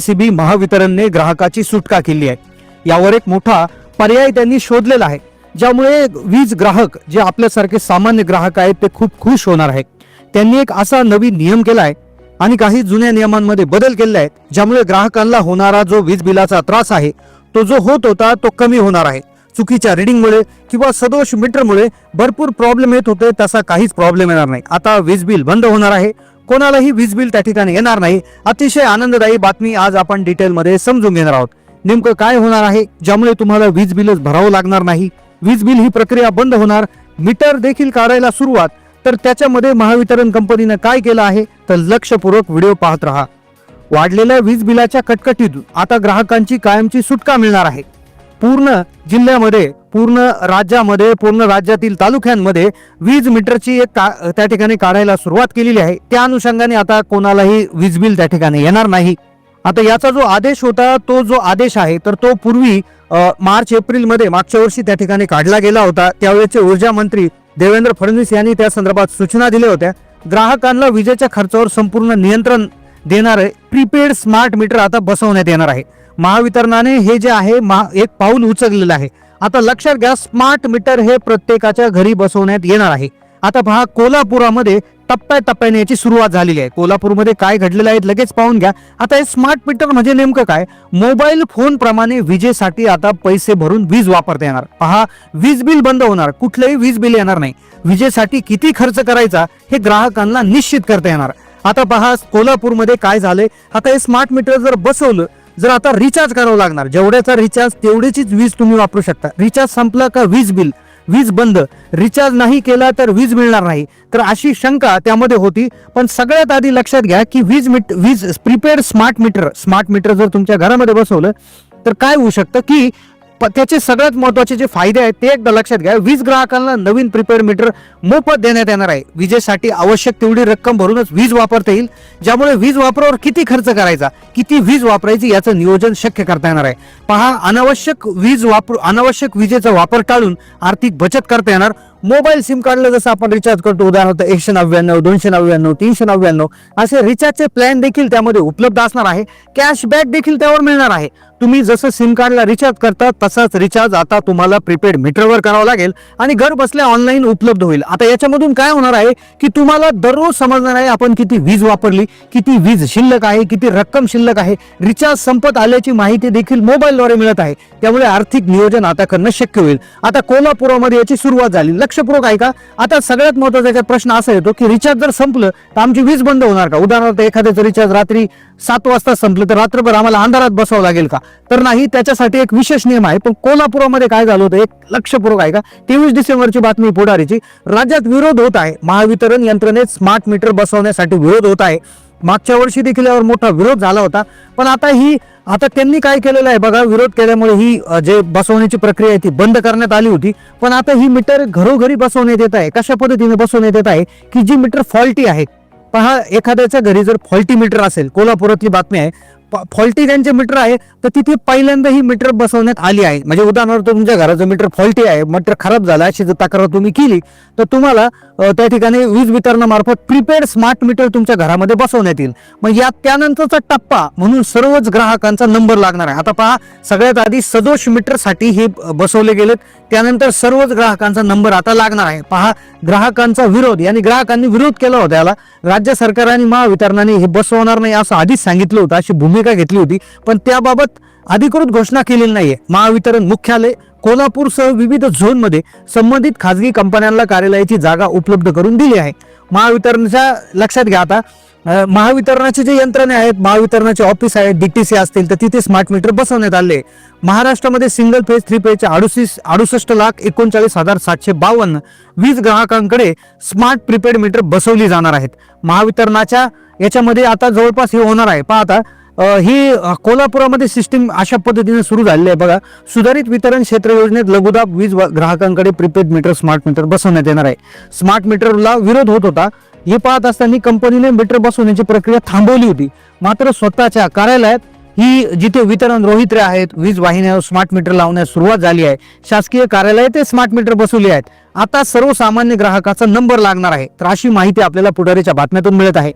JCB महावितरणने ग्राहकाची सुटका केली आहे. यावर एक मोठा पर्याय त्यांनी शोधलेला आहे. ज्यामुळे वीज ग्राहक जे आपल्यासारखे सामान्य ग्राहक आहेत ते खूप खुश होणार आहेत. त्यांनी एक असा नवीन नियम केला आहे आणि काही जुन्या नियमांमध्ये बदल केले आहेत ज्यामुळे ग्राहकांना होणारा जो वीज बिलाचा त्रास आहे तो जो होत होता तो कमी होणार आहे. चुकीच्या रिडिंगमुळे किंवा सदोष मीटरमुळे भरपूर प्रॉब्लेम येत होते तसा काहीच प्रॉब्लेम येणार नाही. आता वीज बिल बंद होणार आहे कोणालाही वीज बिल त्या ठिकाणी येणार नाही. अतिशय आनंददायी बातमी आज आपण डिटेलमध्ये समजून घेणार आहोत. नेमकं काय होणार आहे? ज्यामुळे तुम्हाला वीज बिलच भरावं लागणार नाही. वीज बिल ही प्रक्रिया बंद होणार. मीटर देखील काढायला सुरुवात. तर त्याच्यामध्ये महावितरण कंपनीनं काय केलं आहे? तर लक्षपूर्वक व्हिडिओ पाहत राहा. वाढलेल्या वीज बिलाच्या कटकटीतून आता ग्राहकांची कायमची सुटका मिळणार आहे. पूर्ण जिल्ह्यामध्ये पूर्ण राज्यामध्ये पूर्ण राज्यातील तालुक्यांमध्ये वीज मीटरची एक का- त्या ठिकाणी काढायला सुरुवात केलेली आहे. त्या अनुषंगाने आता कोणालाही वीज बिल त्या ठिकाणी येणार नाही. आता याचा जो आदेश होता तो जो आदेश आहे तर तो पूर्वी मार्च एप्रिलमध्ये मागच्या वर्षी त्या ठिकाणी काढला गेला होता. त्यावेळेचे ऊर्जा मंत्री देवेंद्र फडणवीस यांनी त्या संदर्भात सूचना दिल्या होत्या. ग्राहकांना विजेच्या खर्चावर संपूर्ण नियंत्रण देणारे प्रीपेड स्मार्ट मीटर आता बसवण्यात येणार आहे. महावितरणाने हे जे आहे महा- एक पाऊल उचललेलं आहे. आता लक्षात घ्या स्मार्ट मीटर हे प्रत्येकाच्या घरी बसवण्यात येणार आहे. आता पहा कोल्हापुरामध्ये टप्प्याटप्प्याने याची सुरुवात झालेली आहे. कोल्हापूरमध्ये काय घडलेलं आहे लगेच पाहून घ्या. आता हे स्मार्ट मीटर म्हणजे नेमकं काय? मोबाईल फोन प्रमाणे विजेसाठी आता पैसे भरून वीज वापरता येणार. पहा वीज बिल बंद होणार. कुठलंही वीज बिल येणार नाही. विजेसाठी किती खर्च करायचा हे ग्राहकांना निश्चित करता येणार. आता पहा कोल्हापूरमध्ये काय झालंय? आता हे स्मार्ट मीटर जर बसवलं जर आता रिचार्ज करावं लागणार जेवढ्याचा रिचार्ज तेवढीचीच वीज तुम्ही वापरू शकता. रिचार्ज संपला का वीज बिल? वीज बंद. रिचार्ज नाही केला तर वीज मिळणार नाही. तर अशी शंका त्यामध्ये होती. पण सगळ्यात आधी लक्षात घ्या की वीज मीट वीज prepaid smart meter smart meter जर तुमच्या घरामध्ये बसवलं तर काय होऊ शकतं की त्याचे सगळ्यात महत्त्वाचे जे फायदे आहेत ते एकदा लक्षात घ्या. वीज ग्राहकांना नवीन प्रिपेड मीटर मोफत देण्यात येणार आहे. विजेसाठी आवश्यक तेवढी रक्कम भरूनच वीज वापरता येईल ज्यामुळे वीज वापरावर किती खर्च करायचा किती वीज वापरायची याचं नियोजन शक्य करता येणार आहे. पहा अनावश्यक वीज वापर अनावश्यक विजेचा वापर टाळून आर्थिक बचत करता येणार. मोबाईल सिम कार्डला जसं आपण रिचार्ज करतो उदाहरणार्थ एकशे नव्याण्णव दोनशे नव्याण्णव तीनशे नव्याण्णव असे रिचार्जचे प्लॅन देखील त्यामध्ये उपलब्ध असणार आहे. कॅशबॅक देखील त्यावर मिळणार आहे. तुम्ही जसं सिम कार्डला रिचार्ज करता तसाच रिचार्ज आता तुम्हाला प्रीपेड मीटरवर करावं लागेल आणि घर बसल्या ऑनलाईन उपलब्ध होईल. आता याच्यामधून काय होणार आहे की तुम्हाला दररोज समजणार आहे आपण किती वीज वापरली किती वीज शिल्लक आहे किती रक्कम शिल्लक आहे. रिचार्ज संपत आल्याची माहिती देखील मोबाईलद्वारे मिळत आहे. त्यामुळे आर्थिक नियोजन आता करणं शक्य होईल. आता कोल्हापुरामध्ये याची सुरुवात झाली. लक्षपूर्वक ऐका. आता सगळ्यात महत्त्वाचा प्रश्न असा येतो की रिचार्ज जर संपलं तर आमची वीज बंद होणार का? उदाहरणार्थ एखाद्याचं रिचार्ज रात्री सात वाजता संपलं तर रात्रभर आम्हाला अंधारात बसावं लागेल का? तर नाही त्याच्यासाठी एक विशेष नियम आहे. पण कोल्हापुरामध्ये काय झालं होतं? एक लक्षपूर्वक ऐका. तेवीस डिसेंबरची बातमी पुढारीची. राज्यात विरोध होत आहे. महावितरण यंत्रणेत स्मार्ट मीटर बसवण्यासाठी विरोध होत आहे. मागच्या वर्षी देखील यावर मोठा विरोध झाला होता. पण आता ही आता त्यांनी काय केलेलं आहे बघा विरोध केल्यामुळे ही जे बसवण्याची प्रक्रिया आहे ती बंद करण्यात आली होती. पण आता ही मीटर घरोघरी बसवण्यात येत आहे. कशा पद्धतीने बसवण्यात येत आहे? की जी मीटर फॉल्टी आहे. पहा एखाद्याच्या घरी जर फॉल्टी मीटर असेल कोल्हापुरातली बातमी आहे फॉल्टी त्यांचे मीटर आहे तर तिथे पहिल्यांदा ही मीटर बसवण्यात आली आहे. म्हणजे उदाहरणार्थ तुमच्या घराचं मीटर फॉल्टी आहे मीटर खराब झाला अशी जर तक्रार तुम्ही केली तर तुम्हाला त्या ठिकाणी वीज वितरणामार्फत प्रीपेड स्मार्ट मीटर तुमच्या घरामध्ये बसवण्यात येईल. मग या त्यानंतरचा टप्पा म्हणून सर्वच ग्राहकांचा नंबर लागणार आहे. आता पहा सगळ्यात आधी सदोष मीटरसाठी हे बसवले गेलेत. त्यानंतर सर्वच ग्राहकांचा नंबर आता लागणार आहे. पहा ग्राहकांचा विरोध यांनी ग्राहकांनी विरोध केला होता याला. राज्य सरकार आणि महावितरणाने हे बसवणार नाही असं आधीच सांगितलं होतं अशी भूमिका घेतली होती. पण त्याबाबत अधिकृत घोषणा केलेली नाहीये. महावितरण मुख्यालय कोल्हापूरसह विविध झोनमध्ये संबंधित खाजगी कंपन्यांना कार्यालयाची जागा उपलब्ध करून दिली आहे. महावितरणच्या लक्षात घ्या आता. महावितरणाचे जे यंत्रणे आहेत महावितरणाचे ऑफिस आहेत डीटीसी असतील तर तिथे स्मार्ट मीटर बसवण्यात आले. महाराष्ट्रामध्ये सिंगल फेज थ्री फेजचे अडुसीस अडुसष्ट लाख एकोणचाळीस हजार सातशे बावन्न वीज ग्राहकांकडे स्मार्ट प्रीपेड मीटर बसवली जाणार आहेत. महावितरणाच्या याच्यामध्ये आता जवळपास हे होणार आहे. पहा आता ही कोल्हापुरामध्ये सिस्टीम अशा पद्धतीने सुरू झालेली आहे. बघा सुधारित वितरण क्षेत्र योजनेत लघुदाब वीज ग्राहकांकडे प्रीपेड मीटर स्मार्ट मीटर बसवण्यात येणार आहे. स्मार्ट मीटरला विरोध होत होता. हे पाहत असताना कंपनीने मीटर बसवण्याची प्रक्रिया थांबवली होती. मात्र स्वतःच्या कार्यालयात ही जिथे वितरण रोहित्रे आहेत वीज वाहिन्यावर स्मार्ट मीटर लावण्यास सुरुवात झाली आहे. शासकीय कार्यालय ते स्मार्ट मीटर बसवले आहेत. आता सर्वसामान्य ग्राहकाचा नंबर लागणार आहे. तर अशी माहिती आपल्याला पुढारीच्या बातम्यातून मिळत आहे.